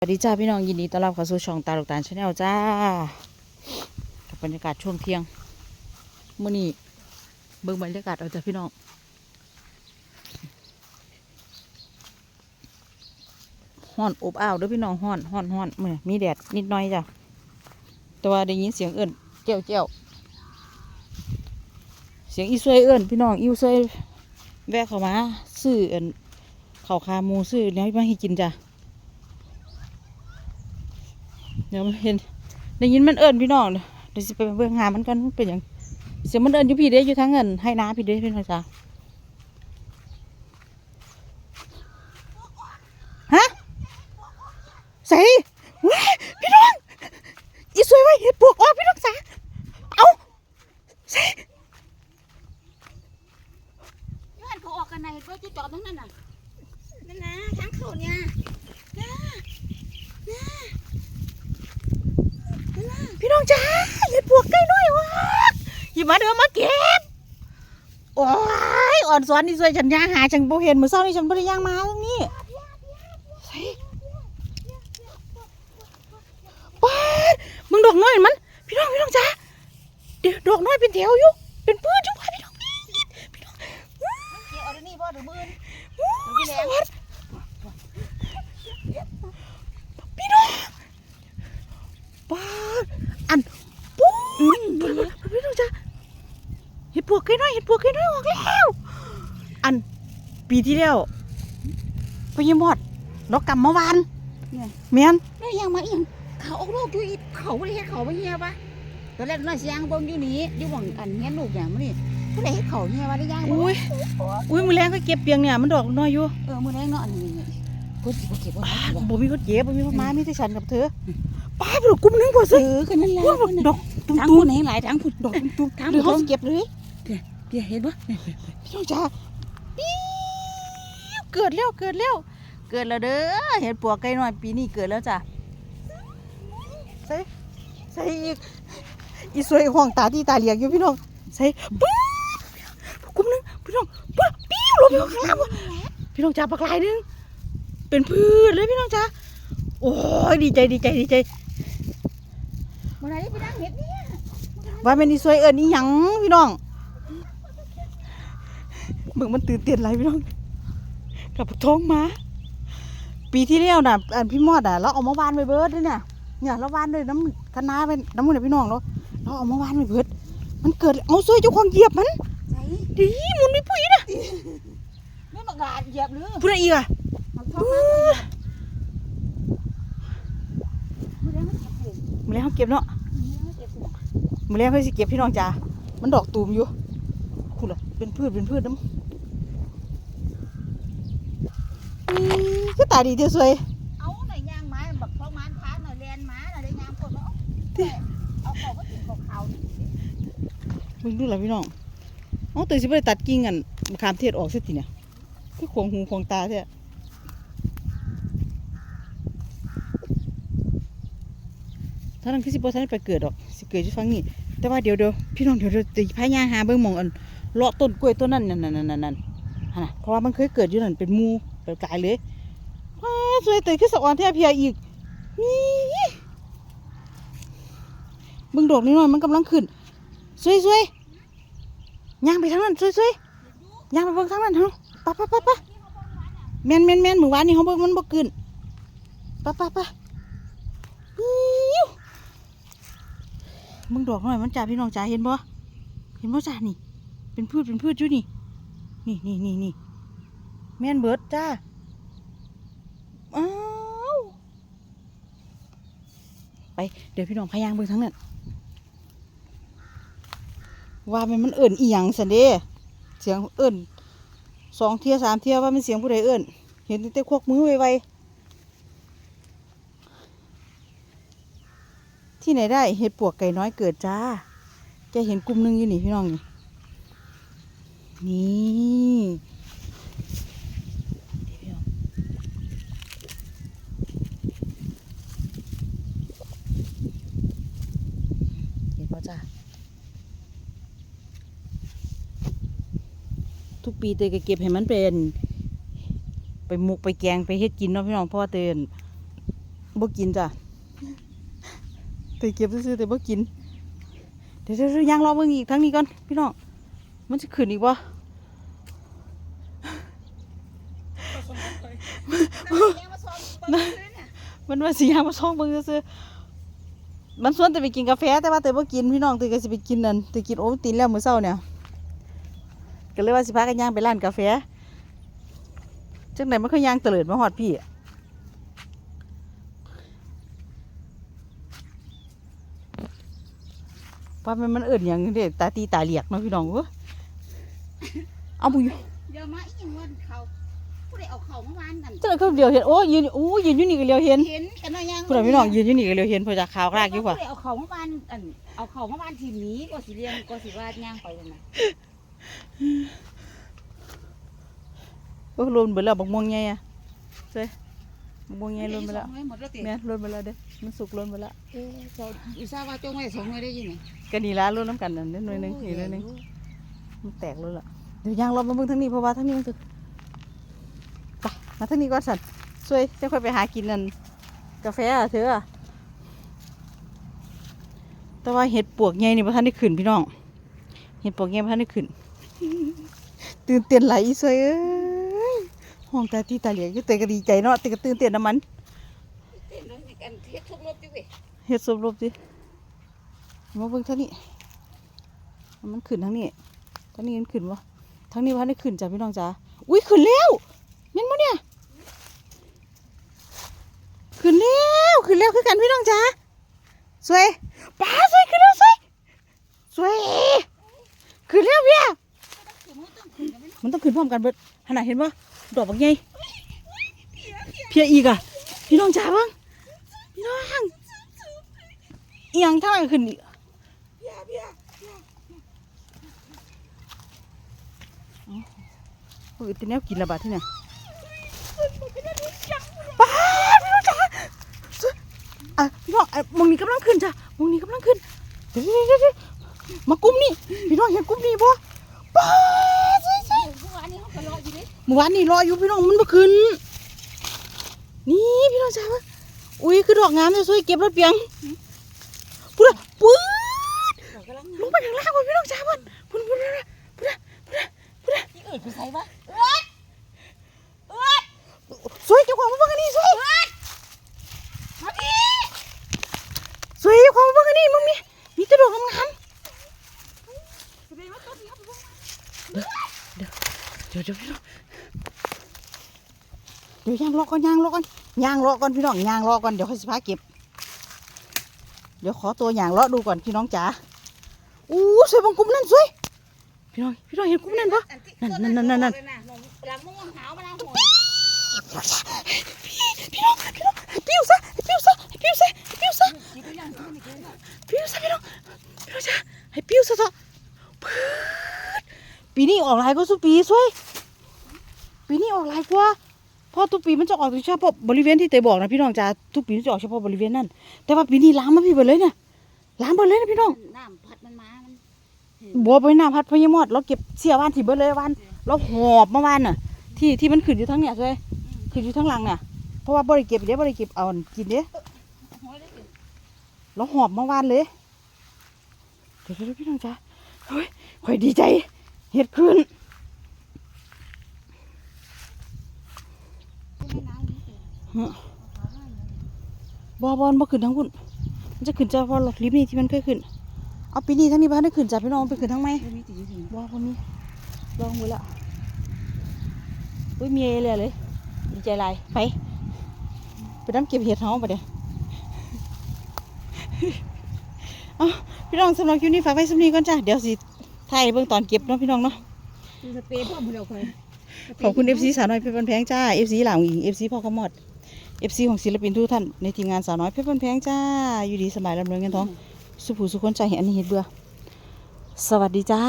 สวัสดีจ้าพี่น้องยินดีต้อนรับเข้าสู่ช่องตาลูกตาลชาแนลจ้ากับบรรยากาศช่วงเที่ยงมื่อนี้เบิ่งบรรยากาศเอาจ้ะพี่น้องห้อนอบอ้าวเด้อพี่น้องห้อนห้อนห้อนเมื่อมีแดดนิดหน้อยจ้ะแต่ว่าได้ยินเสียงเอิ่นเจ้าเจ้าเสียงอีซวยเอิ่นพี่น้องอีซวยแวะเข้ามาซื้อเอิ่นข้าวขามูซื้อเนี้ยมาให้กินจ้ะ เดี๋ยวมันเห็นได้ยินมันเอิญพี่น้องเดี๋ยวสิไปเบิ่งหามันกันมันเป็นหยังเสียงมันเอิญอยู่พี่เด้อยู่ทั้งเงินให้น้าพี่เด้พี่น้องจ้าฮะใส่ว้ายพี่น้องอีสวยไว้เห็ดปวกออกพี่น้องจ้าเอาใส่ย้อนเขาออกกันไหนก็จะจอดทั้งนั้นน่ะนั่นนะทั้งเขาเนี่ยนะ พี่น้องจ้าเห็ดปวกใกล้น้อยวะหยิบมาเดี๋ยวมาเก็บโอ้ยอ่อนสอนนี่สวยฉันย่างหาฉันบ่เห็นมือเศร้านี่ฉันบ่ได้ย่างมาตรงนี้ใส่ป้าดมึงดอกน้อยมัน พี่น้องพี่น้องจ้าเดี๋ยวดอกน้อยเป็นแถวอยู่เป็นปื้นจุ๊บพี่น้องนี่พี่น้องเกี่ยวเอาเดี๋ยวนี้พ่อเดี๋ยวมืออู้สวัสดพี่น้องป้าดอันปุ้นพี่น้องจ้าเห็ดปวกใกล้น้อยเห็ดปวกใกล้น้อยออกแล้ว อัน ปีที่แล้วไปยิมบอดดอกกำเมื่อวานเมียนแล้วยังมาอีกเขาออกลูกอยู่อีกเขาไม่ได้เห็นเขาไม่เหี้ยปะตอนแรกน่าเสียงเบิ่งอยู่นี่อยู่หวังอันเงี้ยลูกอย่างมันนี่ผู้ใดเห็นเขาเหี้ยว่าได้ยังบ่อุ้ยอุ้ยมือแรงก็เก็บเปียงเนี่ยมันดอกน้อยอยู่เออมือแรงเนาะอันนี้นี่กูสิบ่เก็บบ่ป้าได้บ่บ่มีคนเก็บบ่มีคนมามีแต่ฉันกับเธอป้าไปดอกกุ้มหนึงกว่าเอสิอกันนั่นแหละว่าดอกตุ้มทั้งตุ้ผู้มไหนหลายทั้งผู้ดอกตุ้มตุ้มทั้งเดี๋ยวผู้เขาสิเก็บเลยเดี๋ยวเห็นบ่พี่น้องจ้าปิ้ว เกิดแล้วเกิดแล้วเกิดแล้วเด้อเห็ดปวกไก่น้อยปีนี้เกิดแล้วจ้ะใส่ใส่อีกอีสวยห่วงตาที่ตาเหลียงอยู่พี่น้องใส่ปึ๊บกุ้มหนึงพี่น้องปึ๊บปิ้วลงไปข้างล่างวะพี่น้องจ้าปลากลายหนึงเป็นพืชเลยพี่น้องจ้าโอ้ยดีใจดีใจดีใจบ่ได้ไปนั่งเห็ดเนี่ยว่าแม่นอีสวยเอิญอีหยังพี่น้องเบิ่งมันตื่นเต้นไรพี่น้อง กับท้องหมาปีที่แล้วน่ะอันพี่มอดอะเราเอามาวานไปเบิดด้วยเนี่ยเนี่ยเราวานด้วยน้ำคะน้าไปน้ำมันต์พี่น้องเราเราเอามาวานไปเบิด มันเกิดเอาสวยเจ้าของเหยียบมันใส่ดีหมุนไม่ปุ้ยนะไม่บักหลาดเหยียบหรือพูดอะไรอีกอะมันท้องมาเหยียบมือแรงมันเก็บอยู่มือแรงเขาเก็บเนาะมือแรงมันเก็บอยู่มือแรงเขาสิเก็บพี่น้องจ้ามันดอกตูมอยู่คุณล่ะเป็นพืชเป็นพืชน้ำอี๋ คือตาดีเดียวสวยเอาหน่อยยางไม้บักท้องมันพาหน่อยแลนม้าหน่อยได้ยางปวดเอาเอาเขาก็ติดกับเขามึงดูแลพี่น้องเอาตื่นสิไปตัดกิ่งกันมะขามเทศออกสิทีเนี่ยคือขวงหูขวงตาแท้ถ้านั้นคือสิบ่ทันได้ไปเกิดดอกสิเกิดอยู่ฟังนี่แต่ว่าเดี๋ยวเดี๋ยวพี่น้องเดี๋ยวเดี๋ยวจะพายางหาเบิ่งหมองอันเลาะต้นกล้วยต้นนั้นนั่นนั่นนั่นนั่นนั่นหั่นน่ะเพราะว่ามันเคยเกิดอยู่นั่นเป็นหมู เป็นกายเลยว้าสวยตื่นขึ้นสะออนแท้เพียอีก นี่บิ่งดอกนิดหน่อยมันกำลังขึ้นสวยสวยย่างไปทางนั้นสวยสวยย่างไปเบิ่งทางนั้นเฮาปะปะปะปะแมนแมนแม่นมื้อวานนี้เฮาเบิ่งมันบ่ขึ้นปะปะปะมึงดอกหน่อยมันจ่าพี่น้องจ๋าเห็นบ่เห็นบ่จ้านี่ เป็นพืชเป็นพืชอยู่นี่ นี่นี่นี่นี่ แม่นเบิดจ้าอ้าวไปเดี๋ยวพี่น้องพายางเบิ่งทางนั้นว่ามันมันเอิ่นอีหยังสันเด้เสียงเอิ่นสองเทียสามเทียว่ามันเสียงผู้ใดเอิ่นเห็นแต่ควกมือไวๆที่ไหนได้เห็ดปวกไก่น้อยเกิดจ้าแกเห็นกลุ่มนึงอยู่นี่พี่น้องนี่นี่เดี๋ยว พี่น้องเห็นป่ะจ้าทุกปีเตยก็เก็บให้มันเป็น ไปหมุกไปแกงไปเฮ็ดกินเนาะพี่น้องเพราะว่าเตยอั่นบ่กินจ้ะแต่เก็บซื้อๆแต่บ่กินเดี๋ยวเดี๋ยวเดี๋ยวยังรอเบิ่งอีกทั้งนี้ก่อนพี่น้องมันจะขึ้นอีกบ่มันว่าสิยางมาช่องเบิ่งซื่อๆ มันชวนแต่ไปกินกาแฟแต่ว่าแต่บ่กินพี่น้องแต่ก็สิไปกินนั่นแต่กินโอวัลตินแล้วมื้อเช้าเนี่ยก็เลยว่าสิพากันย่างไปร้านกาแฟจังไดมันก็ย่างเตลิดมาฮอดพี่ว่ามันมันเอิ้นหยังเด้ตาตีตาเหลียกเนาะพี่น้องเว้ยเอาบุยเดี๋ยวมาอีกวันเขา ผู้ใดเอาเขาเมื่อวานกันจังไดก็เดียวเห็นโอ้ยืนโอ้ยืนอยู่นี่ก็เดียวเห็นเห็นกันว่ายังผู้ใดพี่น้องยืนอยู่นี่ก็เดียวเห็นเพอจากข่าวรากอยู่ว่าว่ะผู้ใดเอาเขาเมื่อวานอันเอาเขาเมื่อวานทีมนี้ก็สิเรียนก็สิว่าย่างไปเลยนะโอ้ลนไปแล้วบักม่วงใหญ่อะใช่บักม่วงใหญ่ลนไปแล้วสองหมดแล้วติแม่ลนไปแล้วเด้มันสุกลนไปแล้วเอ๊ะเจ้าอุตส่าห์ว่าจงไว้สองหน่วยได้ยินไหมกันนี่ละลนน้ำกันนั่นนิดหน่อยหนึงอีกหน่อยหนึงมันแตกเลยล่ะเดี๋ยวยางรอมาเบิ่งทางนี้เพราะว่าทางนี้มันคือไป มาทางนี้ก่อนสันช่วยจะค่อยไปหากินนั่นกาแฟอะเธอะแต่ว่าเห็ดปวกใหญ่นี่พระท่านได้ขึ้นพี่น้อง เห็ดปวกใหญ่พระท่านได้ขึ้น ตื่นเต้นไหลสวยเอ้ยห้องตาตีตาเหลียกอยู่แต่ก็ดีใจเนาะแต่ก็ตื่นเต้นน้ำมันเต้นเลยอันเฮ็ดทุกรถดิเว้ยเฮ็ดสมรบสิมาเบิ่งทางนี้มันขึ้นทางนี้ทางนี้มันขึ้นวะทางนี้ว่าได้ขึ้นจ้ะพี่น้องจ้าอุ้ยขึ้นแล้วเห็นมั้เนี่ย ขึ้นแล้วขึ้ นแล้วคือกันพี่น้องจ้าสวยป้าสวยขึ้นแล้วสวยสวยขึ้นแล้วเพี่ยมันต้องขึ้นพร้อมกันเบิดขนาดเห็นปะดอกบักใหญ่เพียอีกอะพี่น้องจ้าบ้างพี่น้องเอียงท่าไหนขึ้นอีกเพียเพียโอ้ยแต่แนวกินระบาดที่เนี่ยป้าดพี่น้องจ้าสวยอะพี่น้องอะ มองนี้กำลังขึ้นจ้ะมองนี้กำลังขึ้นเดี๋ยวเดี๋ยวเดี๋ยวเดี๋ยวมากุ้มนี่พี่น้องเห็นกุ้มนี่บ่ป้าดสวยสวยเมื่อวานนี้เขาก็รออยู่ดิเมื่อวานนี่รออยู่พี่น้องมันบ่ขึ้นนี่พี่น้องจ้าเบิ่งอุ้ยคือดอกงามเลยสวยเก็บแล้วเปียงปุ๊ดปุ๊ดเขากำลังลงไปข้างล่างก่อนพี่น้องจ้าเบิ่งปุ๊ดปุ๊ดปุ๊ดปุ๊ดปุ๊ดที่เอิดไปใส่ปะเอิดเอิดสวยเจ้าของมาเบิ่งอันนี้สวย มาดิ ส วยเจ้าของมาเบิ่งอันนี้มึงมีมีต่ดอกงามแสดงว่าต้นนี้เขาไปเดี๋ยวเดี๋ยวพี่น้องเดี๋ยวย่างรอก่อนย่างรอก่อนย่างรอก่อนพี่น้องย่างรอก่อนเดี๋ยวค่อยสิพาเก็บ เดี๋ยวขอตัวย่างรอดูก่อนพี่น้องจ๋าอู้สวยบังกุมนั่นสวยพี่น้องพี่น้องเห็นกุมนั่นปะนั่นนั่นนั่นนั่น พี่น้องพี่น้องให้ปิ้วซะให้ปิ้วซะให้ปิ้วซะให้ปิ้วซะคิดว่ายังไม่เกินปิ้ซะพี่น้องพี่น้องจ้าให้ปิ้วซะเถอะพืดปีนี้ออกลายก็สุปีสวยปีนี้ออกลายกว่าเพราะทุกปีมันจะออกเฉพาะบริเวณที่เตยบอกนะพี่น้องจ้าทุกปีมันจะออกเฉพาะบริเวณนั้นแต่ว่าปีนี้ล้ามมาพี่เบิดเลยเนี่ยล้ามเบิดเลยนะพี่น้องน้ำพัดมันมามันบัวไปหน้าพัดพญมอดเราเก็บเสียบ้านที่เบิดเลยวันเราหอบเมื่อวานน่ะที่ที่มันขึ้นอยู่ทั้งเนี่ยเลย ขึ้นอยู่ทั้งหลังเนี่ยเพราะว่าบริเก็บเดี๋ยวบริเก็บเอากินเด้หัวได้สิเราหอบเมื่อวานเลยเดี๋ยวเดี๋ยวพี่น้องจ้าเฮ้ยข่อยดีใจ เห็ดขึ้นไม่น้ำนี่สิบอบอลบ่ขึ้นทั้งพุ่นมันจะขึ้นเฉพาะลิฟต์นี่ที่มันเคยขึ้น เอาปีนี้ทั้งนี้บ้านได้ขึ้นจ้ะพี่น้องไปขึ้นทั้งไหมไม่มีติดอยู่สิบอพอมีลองมือละอุ้ยมีเอเลยเลย ดีใจหลายไปไปน้ำเก็บเห็ดเฮาปะเดี๋ยวเอาพี่น้องสำหรับคลิปนี้ฝากไว้สำนีก่อนจ้ะเดี๋ยวสิถ่ายเบิ่งตอนเก็บเนาะพี่น้องเนาะคือสเปรย์พ่อมือเราเคยขอบคุณ FC สาวน้อยเพชรบันแพงจ้า FC หลางหญิง FC พ่อขมอด FC ของศิลปินทุกท่านในทีมงานสาวน้อยเพชรบันแพงจ้าอยู่ดีสบายลำเริงเงินทองสุภูสุคนใจเห็นอันนี้เห็ดเบื่อสวัสดีจ้า